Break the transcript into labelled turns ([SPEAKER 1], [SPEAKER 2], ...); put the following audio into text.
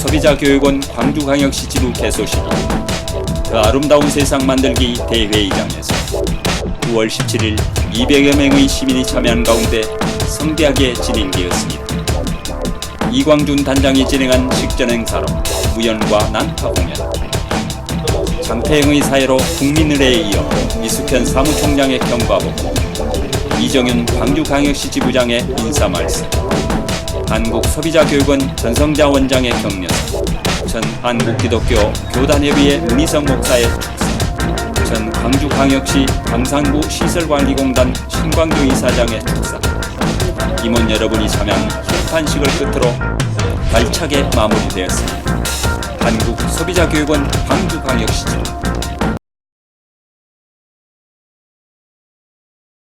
[SPEAKER 1] 소비자교육원 광주광역시 지부 개소식이 더 아름다운 세상 만들기 대회의장에서 9월 17일 200여 명의 시민이 참여한 가운데 성대하게 진행되었습니다. 이광준 단장이 진행한 식전 행사로 무연과 난타 공연, 장태영의 사회로 국민을에 이어 이숙현 사무총장의 경과보, 이정윤 광주광역시 지부장의 인사 말씀, 한국 소비자교육원 전성자 원장의 격려사, 전 한국기독교 교단협의회 문희성 목사의 축사, 전 광주광역시 광산구 시설관리공단 신광주 이사장의 축사, 임원 여러분이 참여한 협판식을 끝으로 발차게 마무리되었습니다. 한국소비자교육원 광주광역시장